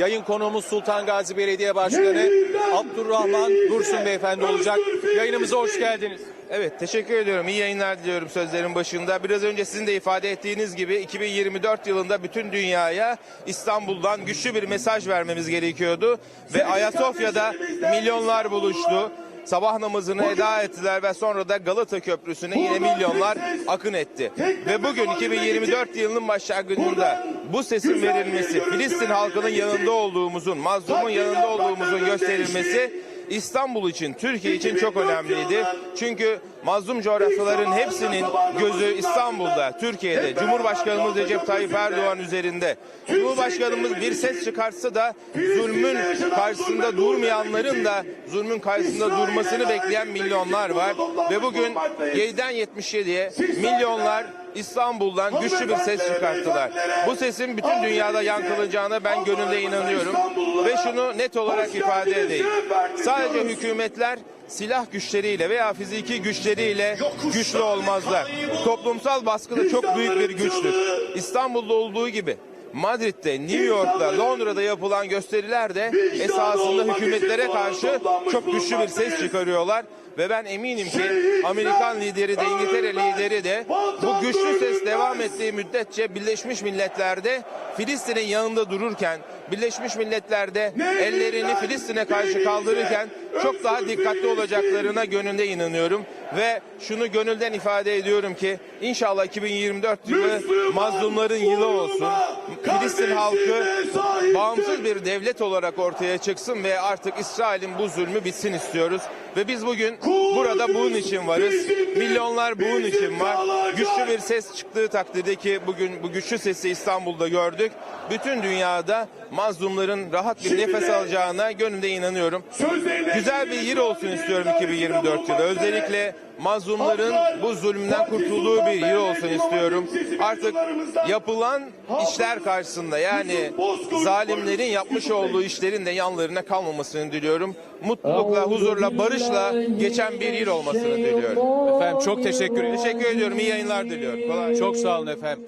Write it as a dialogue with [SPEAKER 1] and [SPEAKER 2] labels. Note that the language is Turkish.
[SPEAKER 1] Yayın konuğumuz Sultan Gazi Belediye Başkanı Abdurrahman Dursun Beyefendi olacak. Yayınımıza hoş geldiniz.
[SPEAKER 2] Evet teşekkür ediyorum. İyi yayınlar diliyorum sözlerin başında. Biraz önce sizin de ifade ettiğiniz gibi 2024 yılında bütün dünyaya İstanbul'dan güçlü bir mesaj vermemiz gerekiyordu. Ve Ayasofya'da milyonlar buluştu. Sabah namazını eda ettiler ve sonra da Galata Köprüsü'ne yine milyonlar akın etti. Ve bugün 2024 yılının başlangıcında bu sesin verilmesi, Filistin halkının yanında olduğumuzun, mazlumun yanında olduğumuzun gösterilmesi İstanbul için, Türkiye için çok önemliydi. Çünkü mazlum coğrafyaların hepsinin gözü İstanbul'da, Türkiye'de. Cumhurbaşkanımız Recep Tayyip Erdoğan üzerinde. Cumhurbaşkanımız bir ses çıkartsa da zulmün karşısında durmayanların da zulmün karşısında durmasını bekleyen milyonlar var. Ve bugün 7'den 77'ye milyonlar İstanbul'dan güçlü bir ses çıkarttılar. Bu sesin bütün dünyada yankılanacağına ben gönülde inanıyorum. Ve şunu net olarak ifade edeyim. Sadece hükümetler silah güçleriyle veya fiziki güçleriyle güçlü olmazlar. Toplumsal baskı da çok büyük bir güçtür. İstanbul'da olduğu gibi Madrid'de, New York'ta, Londra'da yapılan gösteriler de esasında hükümetlere karşı çok güçlü bir ses çıkarıyorlar. Ve ben eminim ki Amerikan lideri de İngiltere lideri de bu güçlü ses devam ettiği müddetçe Birleşmiş Milletler'de Filistin'in yanında dururken Birleşmiş Milletler'de ellerini Filistin'e karşı kaldırırken çok daha dikkatli olacaklarına gönülde inanıyorum. Ve şunu gönülden ifade ediyorum ki inşallah 2024 yılı mazlumların yılı olsun. Filistin halkı bağımsız bir devlet olarak ortaya çıksın ve artık İsrail'in bu zulmü bitsin istiyoruz. Ve biz bugün burada bunun için varız. Milyonlar bunun için var. Güçlü bir ses çıktığı takdirde ki bugün bu güçlü sesi İstanbul'da gördük. Bütün dünyada mazlumların rahat bir nefes alacağına gönülde inanıyorum. Güzel bir yıl olsun istiyorum 2024 yılı. Özellikle mazlumların bu zulümden kurtulduğu bir yıl olsun istiyorum. Artık yapılan işler karşısında yani zalimlerin yapmış olduğu işlerin de yanlarına kalmamasını diliyorum. Mutlulukla, huzurla, barışla geçen bir yıl olmasını diliyorum.
[SPEAKER 1] Efendim çok teşekkür ederim.
[SPEAKER 2] Teşekkür ediyorum. İyi yayınlar diliyorum. Kolay.
[SPEAKER 1] Çok sağ olun efendim.